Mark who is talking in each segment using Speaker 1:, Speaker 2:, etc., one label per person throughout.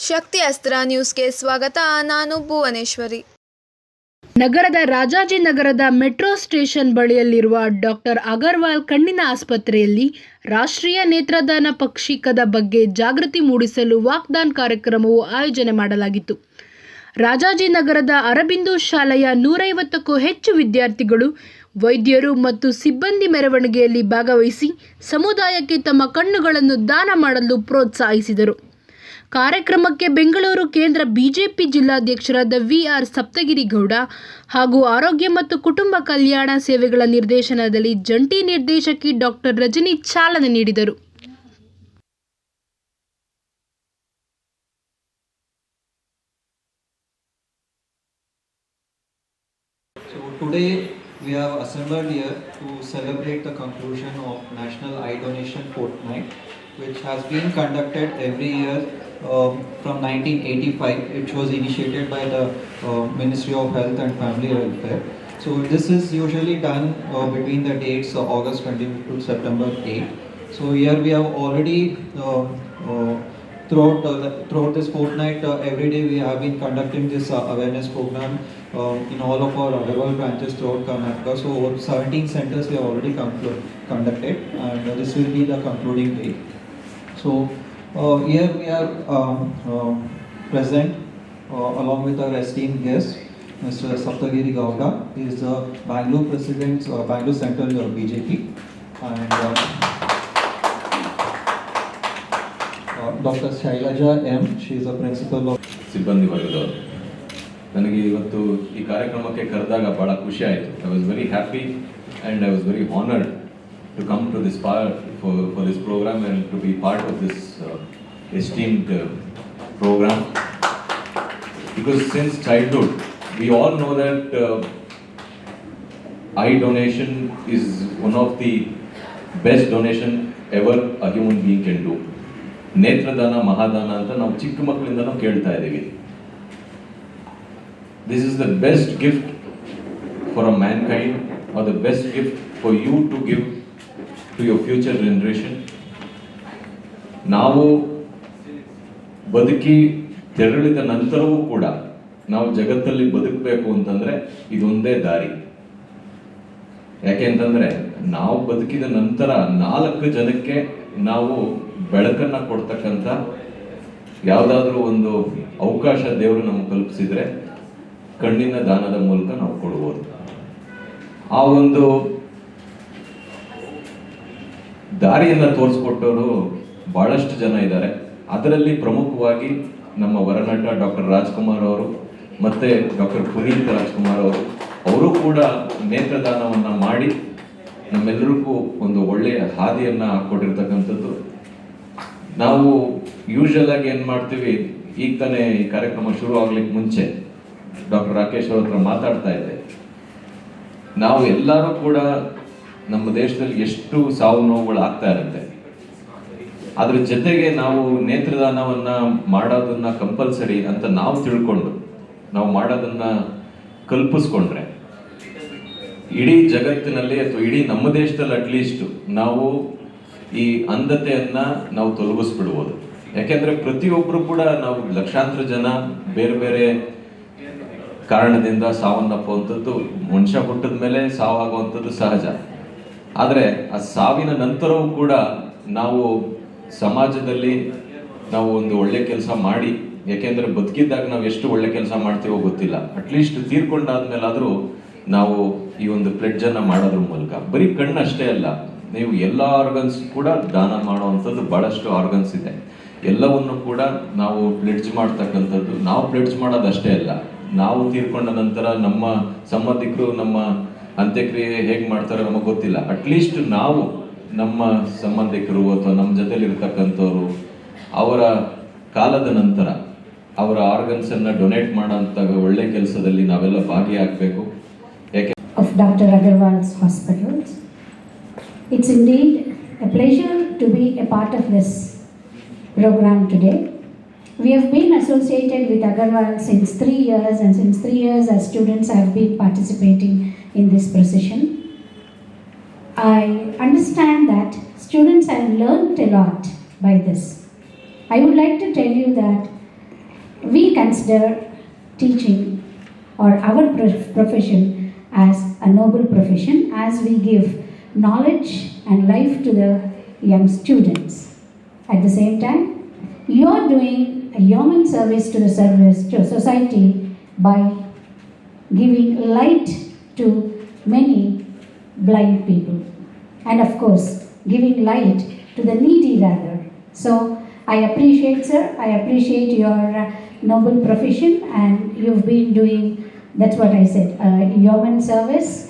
Speaker 1: ಶಕ್ತಿ ಅಸ್ತ್ರ ನ್ಯೂಸ್ಗೆ ಸ್ವಾಗತ. ನಾನು ಭುವನೇಶ್ವರಿ.
Speaker 2: ನಗರದ ರಾಜಾಜಿನಗರದ ಮೆಟ್ರೋ ಸ್ಟೇಷನ್ ಬಳಿಯಲ್ಲಿರುವ ಡಾಕ್ಟರ್ ಅಗರ್ವಾಲ್ ಕಣ್ಣಿನ ಆಸ್ಪತ್ರೆಯಲ್ಲಿ ರಾಷ್ಟ್ರೀಯ ನೇತ್ರದಾನ ಪಕ್ಷಿಕದ ಬಗ್ಗೆ ಜಾಗೃತಿ ಮೂಡಿಸಲು ವಾಕ್ದಾನ್ ಕಾರ್ಯಕ್ರಮವು ಆಯೋಜನೆ ಮಾಡಲಾಗಿತ್ತು. ರಾಜಾಜಿನಗರದ ಅರಬಿಂದು ಶಾಲೆಯ ನೂರೈವತ್ತಕ್ಕೂ ಹೆಚ್ಚು ವಿದ್ಯಾರ್ಥಿಗಳು, ವೈದ್ಯರು ಮತ್ತು ಸಿಬ್ಬಂದಿ ಮೆರವಣಿಗೆಯಲ್ಲಿ ಭಾಗವಹಿಸಿ ಸಮುದಾಯಕ್ಕೆ ತಮ್ಮ ಕಣ್ಣುಗಳನ್ನು ದಾನ ಮಾಡಲು ಪ್ರೋತ್ಸಾಹಿಸಿದರು. ಕಾರ್ಯಕ್ರಮಕ್ಕೆ ಬೆಂಗಳೂರು ಕೇಂದ್ರ ಬಿಜೆಪಿ ಜಿಲ್ಲಾಧ್ಯಕ್ಷರಾದ ವಿಆರ್ ಸಪ್ತಗಿರಿ ಗೌಡ ಹಾಗೂ ಆರೋಗ್ಯ ಮತ್ತು ಕುಟುಂಬ ಕಲ್ಯಾಣ ಸೇವೆಗಳ ನಿರ್ದೇಶನದಲ್ಲಿ ಜಂಟಿ ನಿರ್ದೇಶಕಿ ಡಾಕ್ಟರ್ ರಜನಿ ಚಾಲನೆ ನೀಡಿದರು.
Speaker 3: We have assembled here to celebrate the conclusion of National Eye Donation Fortnight, which has been conducted every year um, from 1985. It was initiated by the uh, Ministry of Health and Family Welfare. So this is usually done uh, between the dates of August 20 to September 8. So here we have already uh, uh, throughout uh, throughout this fortnight, uh, every day we have been conducting this uh, awareness program uh, in all of our Agarwal branches throughout Karnataka. So over 17 centers we have already conclu- conducted, and uh, this will be the concluding day. So uh, here we are um, um, present uh, along with our esteemed guest, Mr. Saptagiri Gowda. He is the Bangalore President, uh, Bangalore Central uh, BJP, and. Uh, uh, Dr. Shailaja M. She is a principal of
Speaker 4: ಸಿಬ್ಬಂದಿ ವರ್ಗದವರು ನನಗೆ ಇವತ್ತು ಈ ಕಾರ್ಯಕ್ರಮಕ್ಕೆ ಕರೆದಾಗ ಭಾಳ ಖುಷಿ ಆಯಿತು I was very happy and I was very honoured To come to this part for for this programme and to be part of this esteemed programme because since childhood we all know that eye donation is one of the best donation ever a human being can do. ನೇತ್ರದಾನ ಮಹಾದಾನ ಅಂತ ನಾವು ಚಿಕ್ಕ ಮಕ್ಕಳಿಂದ ನಾವು ಕೇಳ್ತಾ ಇದ್ದೀವಿ this is the best gift for a mankind are the best gift for you to give to your future generation ನಾವು ಬದುಕಿ ತೆರಳಿದ ನಂತರವೂ ಕೂಡ ನಾವು ಜಗತ್ತಲ್ಲಿ ಬದುಕಬೇಕು ಅಂತಂದ್ರೆ ಇದೊಂದೇ ದಾರಿ. ಯಾಕೆಂತಂದ್ರೆ ನಾವು ಬದುಕಿದ ನಂತರ ನಾಲ್ಕು ಜನಕ್ಕೆ ನಾವು ಬೆಳಕನ್ನ ಕೊಡ್ತಕ್ಕಂಥ ಯಾವುದಾದ್ರೂ ಒಂದು ಅವಕಾಶ ದೇವರು ನಮ್ಗೆ ಕಲ್ಪಿಸಿದ್ರೆ ಕಣ್ಣಿನ ದಾನದ ಮೂಲಕ ನಾವು ಕೊಡ್ಬೋದು. ಆ ಒಂದು ದಾರಿಯನ್ನ ತೋರಿಸ್ಕೊಟ್ಟವರು ಬಹಳಷ್ಟು ಜನ ಇದ್ದಾರೆ. ಅದರಲ್ಲಿ ಪ್ರಮುಖವಾಗಿ ನಮ್ಮ ವರನಟ ಡಾಕ್ಟರ್ ರಾಜ್ಕುಮಾರ್ ಅವರು ಮತ್ತೆ ಡಾಕ್ಟರ್ ಪುನೀತ್ ರಾಜ್ಕುಮಾರ್ ಅವರು. ಅವರು ಕೂಡ ನೇತ್ರದಾನವನ್ನ ಮಾಡಿ ನಮ್ಮೆಲ್ಲರಿಗೂ ಒಂದು ಒಳ್ಳೆಯ ಹಾದಿಯನ್ನ ಹಾಕೊಟ್ಟಿರ್ತಕ್ಕಂಥದ್ದು ನಾವು ಯೂಶಲ್ ಆಗಿ ಏನ್ ಮಾಡ್ತೀವಿ, ಈಗ ತಾನೇ ಈ ಕಾರ್ಯಕ್ರಮ ಶುರು ಆಗ್ಲಿಕ್ಕೆ ಮುಂಚೆ ಡಾಕ್ಟರ್ ರಾಕೇಶ್ ಅವ್ರ ಹತ್ರ ಮಾತಾಡ್ತಾ ಇದ್ದೆ. ನಾವು ಎಲ್ಲರೂ ಕೂಡ ನಮ್ಮ ದೇಶದಲ್ಲಿ ಎಷ್ಟು ಸಾವು ನೋವುಗಳು ಆಗ್ತಾ ಇರುತ್ತೆ. ಅದ್ರ ಜೊತೆಗೆ ನಾವು ನೇತ್ರದಾನವನ್ನ ಮಾಡೋದನ್ನ ಕಂಪಲ್ಸರಿ ಅಂತ ನಾವು ತಿಳ್ಕೊಂಡು, ನಾವು ಮಾಡೋದನ್ನ ಕಲ್ಪಿಸ್ಕೊಂಡ್ರೆ, ಇಡೀ ಜಗತ್ತಿನಲ್ಲಿ ಅಥವಾ ಇಡೀ ನಮ್ಮ ದೇಶದಲ್ಲಿ ಅಟ್ಲೀಸ್ಟ್ ನಾವು ಈ ಅಂಧತೆಯನ್ನ ನಾವು ತೊಲಗಿಸ್ಬಿಡ್ಬೋದು. ಯಾಕೆಂದ್ರೆ ಪ್ರತಿಯೊಬ್ರು ಕೂಡ ನಾವು ಲಕ್ಷಾಂತರ ಜನ ಬೇರೆ ಬೇರೆ ಕಾರಣದಿಂದ ಸಾವನ್ನಪ್ಪುವಂಥದ್ದು, ಮನುಷ್ಯ ಹುಟ್ಟಿದ ಮೇಲೆ ಸಾವಾಗುವಂಥದ್ದು ಸಹಜ. ಆದರೆ ಆ ಸಾವಿನ ನಂತರವೂ ಕೂಡ ನಾವು ಸಮಾಜದಲ್ಲಿ ನಾವು ಒಂದು ಒಳ್ಳೆ ಕೆಲಸ ಮಾಡಿ, ಯಾಕೆಂದ್ರೆ ಬದುಕಿದ್ದಾಗ ನಾವು ಎಷ್ಟು ಒಳ್ಳೆ ಕೆಲಸ ಮಾಡ್ತೀವೋ ಗೊತ್ತಿಲ್ಲ. ಅಟ್ಲೀಸ್ಟ್ ತೀರ್ಕೊಂಡಾದ್ಮೇಲಾದ್ರೂ ನಾವು ಈ ಒಂದು ಪ್ಲೆಡ್ಜ್ ಅನ್ನ ಮಾಡೋದ್ರ ಮೂಲಕ. ಬರೀ ಕಣ್ಣಷ್ಟೇ ಅಲ್ಲ, ನೀವು ಎಲ್ಲ ಆರ್ಗನ್ಸ್ ಕೂಡ ದಾನ ಮಾಡುವಂಥದ್ದು ಬಹಳಷ್ಟು ಆರ್ಗನ್ಸ್ ಇದೆ. ಎಲ್ಲವನ್ನು ಕೂಡ ನಾವು ಪ್ಲೆಡ್ಜ್ ಮಾಡ್ತಕ್ಕಂಥದ್ದು, ನಾವು ಪ್ಲೆಡ್ಜ್ ಮಾಡೋದಷ್ಟೇ ಅಲ್ಲ. ನಾವು ತೀರ್ಕೊಂಡ ನಂತರ ನಮ್ಮ ಸಂಬಂಧಿಕರು, ನಮ್ಮ ಅಂತ್ಯಕ್ರಿಯೆ ಹೇಗೆ ಮಾಡ್ತಾರೋ ನಮಗೆ ಗೊತ್ತಿಲ್ಲ ಅಟ್ಲೀಸ್ಟ್ ನಾವು ನಮ್ಮ ಸಂಬಂಧಿಕರು ಅಥವಾ ನಮ್ಮ ಜೊತೆಲಿರ್ತಕ್ಕಂಥವ್ರು, ಅವರ ಕಾಲದ ನಂತರ ಅವರ ಆರ್ಗನ್ಸ್ ಅನ್ನ ಡೊನೇಟ್ ಮಾಡೋಂಥ ಒಳ್ಳೆ ಕೆಲಸದಲ್ಲಿ ನಾವೆಲ್ಲ ಭಾಗಿಯಾಗಬೇಕು ಯಾಕೆ
Speaker 5: of doctor Agarwals hospitals. It's indeed a pleasure to be a part of this programme today. We have been associated with Agarwal since three years, and since three years, as students I have been participating in this procession. I understand that students have learned a lot by this. I would like to tell you that we consider teaching or our profession as a noble profession as we give knowledge and life to the young students. At the same time, you are doing a human service to the service to society by giving light to many blind people. And of course giving light to the needy rather. So i appreciate sir i appreciate your uh, noble profession and you've been doing that's what i said uh, human service.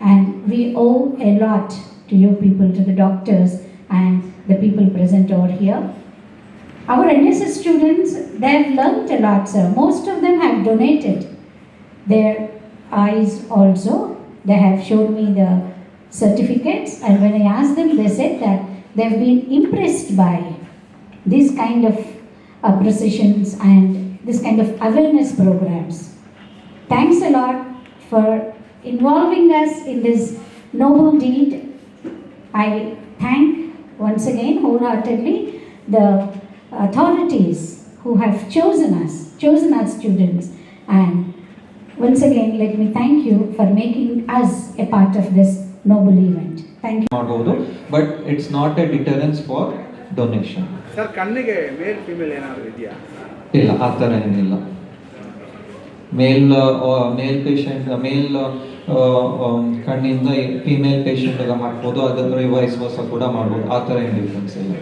Speaker 5: And we owe a lot to you people to the doctors and the people present over here our nss students they've learnt a lot sir most of them have donated their eyes also. They have shown me the certificates, and when I asked them, they said that they've been impressed by this kind of uh, precisions and this kind of awareness programs. Thanks a lot for involving us in this noble deed. I thank once again wholeheartedly the authorities who have chosen us, chosen our students, and once again, let me thank you for making us a part of this noble event. Thank you.
Speaker 3: ಮಾಡ್ಬೋದು but it's not a deterrence for donation
Speaker 6: sir ಕಣ್ಣಿಗೆ male female ಏನಾದ್ರು ಇದೆಯಾ
Speaker 3: ಇಲ್ಲ ಆ ಥರ ಏನಿಲ್ಲ ಮೇಲ್ ಮೇಲ್ patient ಮೇಲ್ ಕಣ್ಣಿಂದ female ಪೇಷಂಟ್ಗೆ ಮಾಡ್ಬೋದು ಅದನ್ನು ರಿವೈಸ್ ಹೊಸ ಕೂಡ ಮಾಡ್ಬೋದು ಆ ಥರ ಏನು ಡಿಫ್ರೆನ್ಸ್ ಇಲ್ಲ